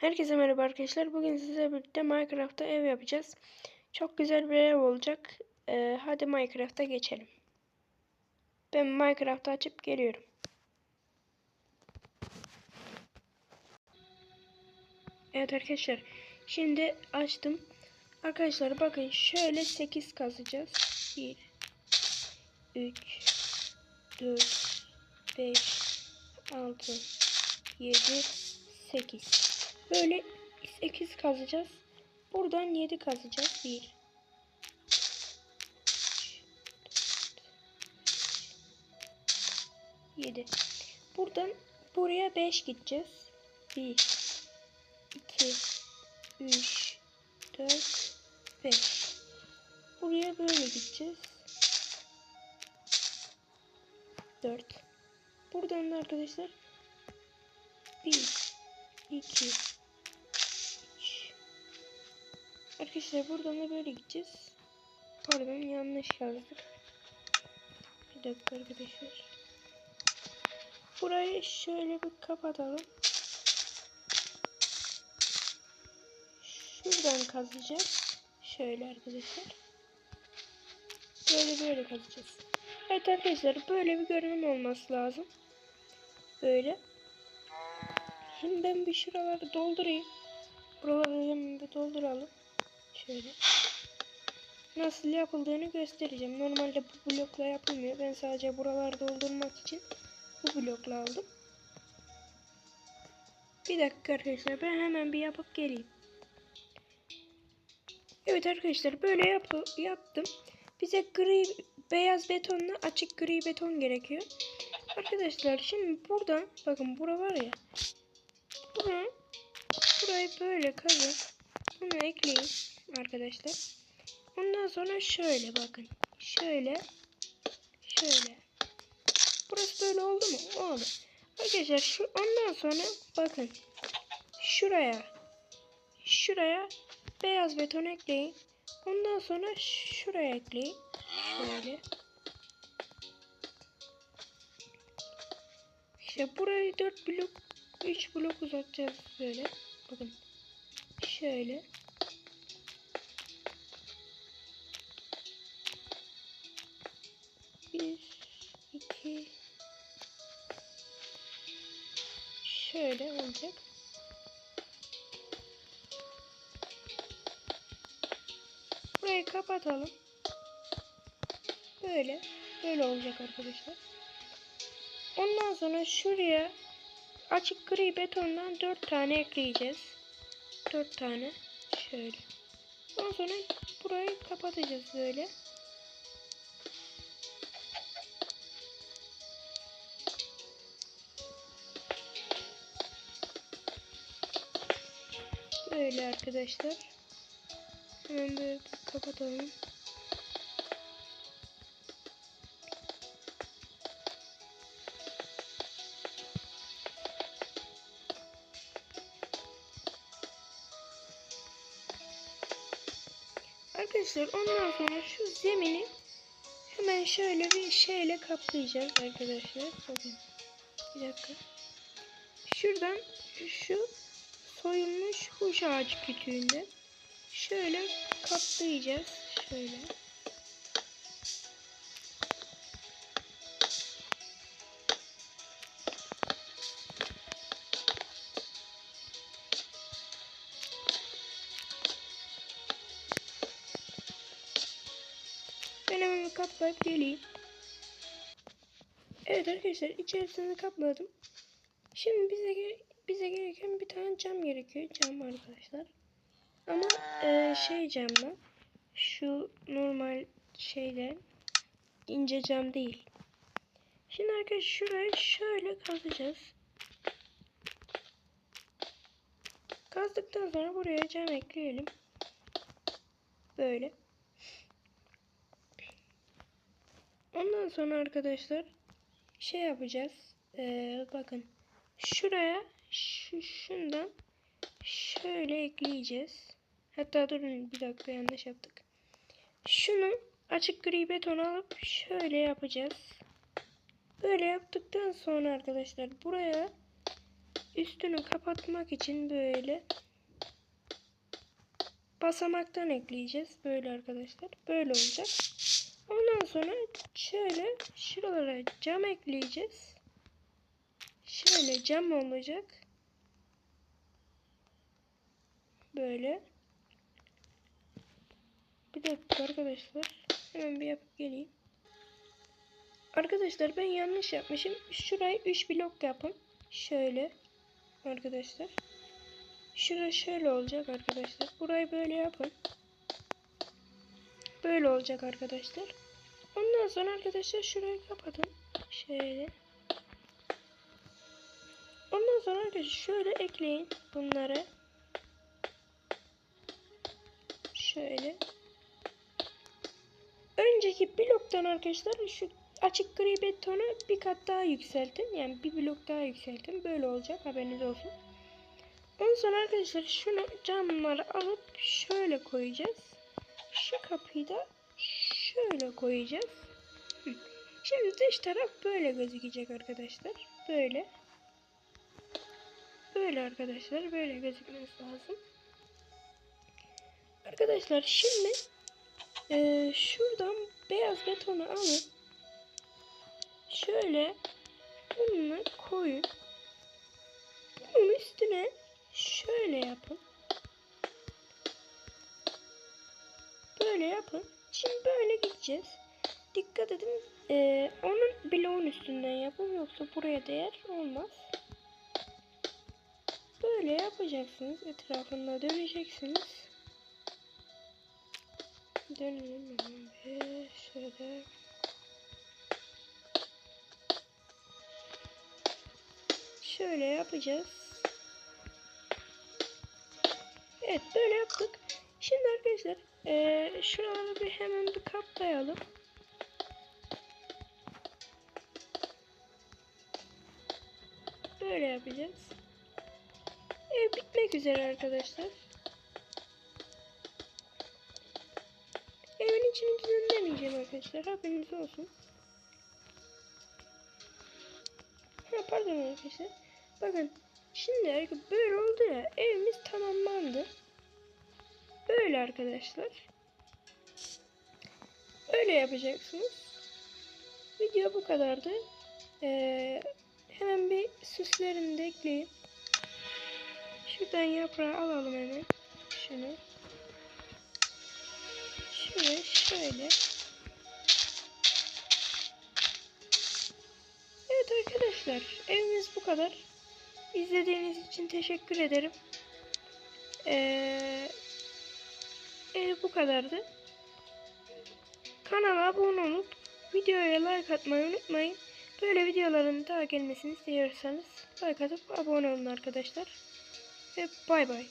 Herkese merhaba arkadaşlar. Bugün sizlerle birlikte Minecraft'ta ev yapacağız. Çok güzel bir ev olacak. Ee, hadi Minecraft'a geçelim. Ben Minecraft'ı açıp geliyorum. Evet arkadaşlar. Şimdi açtım. Arkadaşlar bakın şöyle 8 kazacağız. 1 3 4 5 6 7 8 Böyle 8 kazacağız. Buradan 7 kazacağız. 1 7 Buradan buraya 5 gideceğiz. 1 2 3 4 5 Buraya böyle gideceğiz. 4 Buradan da arkadaşlar 1 2 Arkadaşlar buradan da böyle gideceğiz. Pardon yanlış yazdık. Bir dakika arkadaşlar. Burayı şöyle bir kapatalım. Şuradan kazacağız. Şöyle arkadaşlar. Böyle böyle kazacağız. Evet arkadaşlar böyle bir görünüm olması lazım. Böyle. Şimdi ben bir şuraları doldurayım. Buraları hemen bir dolduralım. Şöyle. Nasıl yapıldığını göstereceğim. Normalde bu blokla yapılmıyor. Ben sadece buraları doldurmak için bu blokla aldım. Bir dakika arkadaşlar ben hemen bir yapıp geleyim. Evet arkadaşlar böyle yap yaptım. Bize gri beyaz betonla açık gri beton gerekiyor. Arkadaşlar şimdi buradan bakın bura var ya. Bura, burayı böyle kazın. Bunu ekleyin arkadaşlar. Ondan sonra şöyle bakın. Şöyle. Şöyle. Burası böyle oldu mu? Oldu. Arkadaşlar şu ondan sonra bakın. Şuraya. Şuraya beyaz beton ekleyin. Ondan sonra şuraya ekleyin. Şöyle. İşte burayı 4 blok 3 blok uzatacağız böyle. Bakın. Şöyle. Şöyle olacak. Burayı kapatalım. Böyle, böyle olacak arkadaşlar. Ondan sonra şuraya açık gri betondan 4 tane ekleyeceğiz. 4 tane şöyle. Ondan sonra burayı kapatacağız böyle. Böyle arkadaşlar. Hemen böyle kapatalım. Arkadaşlar ondan sonra şu zemini hemen şöyle bir şeyle kaplayacağız arkadaşlar. Bakın. Bir dakika. Şuradan şu soyulmuş huş ağacı kütüğünde şöyle kaplayacağız. Şöyle. Ben hemen kaplayıp geleyim. Evet arkadaşlar içerisini kapladım. Şimdi bize bize gereken bir tane cam gerekiyor. Cam arkadaşlar. Ama e, şey camla şu normal şeyden ince cam değil. Şimdi arkadaşlar şurayı şöyle kazacağız. Kazdıktan sonra buraya cam ekleyelim. Böyle. Ondan sonra arkadaşlar şey yapacağız. Ee, bakın şuraya şu şundan şöyle ekleyeceğiz. Hatta durun bir dakika yanlış yaptık. Şunu açık gri beton alıp şöyle yapacağız. Böyle yaptıktan sonra arkadaşlar buraya üstünü kapatmak için böyle basamaktan ekleyeceğiz. Böyle arkadaşlar. Böyle olacak. Ondan sonra şöyle şuralara cam ekleyeceğiz. Şöyle cam olacak. Böyle. Bir dakika arkadaşlar. Hemen bir yapıp geleyim. Arkadaşlar ben yanlış yapmışım. Şurayı 3 blok yapın. Şöyle. Arkadaşlar. Şura şöyle olacak arkadaşlar. Burayı böyle yapın. Böyle olacak arkadaşlar. Ondan sonra arkadaşlar şurayı kapatın. Şöyle. Arkadaşlar şöyle ekleyin bunları. Şöyle. Önceki bloktan arkadaşlar şu açık gri betonu bir kat daha yükseltin. Yani bir blok daha yükseltin. Böyle olacak haberiniz olsun. Ondan sonra arkadaşlar şunu camları alıp şöyle koyacağız. Şu kapıyı da şöyle koyacağız. Şimdi dış taraf böyle gözükecek arkadaşlar. Böyle. Böyle arkadaşlar. Böyle gözükmesi lazım. Arkadaşlar şimdi e, şuradan beyaz betonu alın. Şöyle bunu koyun. Bunun üstüne şöyle yapın. Böyle yapın. Şimdi böyle gideceğiz. Dikkat edin. e, onun bloğun üstünden yapın. Yoksa buraya değer olmaz. Böyle yapacaksınız. Etrafında döneceksiniz. Dönelim bir şöyle. Şöyle yapacağız. Evet böyle yaptık. Şimdi arkadaşlar eee şuraları bir hemen bir kaplayalım. Böyle yapacağız. Bitmek üzere arkadaşlar. Evin içini düzenlemeyeceğim arkadaşlar. Haberiniz olsun. Ha pardon arkadaşlar. Bakın şimdi böyle oldu ya evimiz tamamlandı. Böyle arkadaşlar. Öyle yapacaksınız. Video bu kadardı. Ee, hemen bir süslerini de ekleyeyim. Şuradan yaprağı alalım hemen. Şunu. Şöyle şöyle. Evet arkadaşlar evimiz bu kadar. İzlediğiniz için teşekkür ederim. Ee, ev bu kadardı. Kanala abone olup videoya like atmayı unutmayın. Böyle videoların daha gelmesini istiyorsanız like atıp abone olun arkadaşlar. Bay.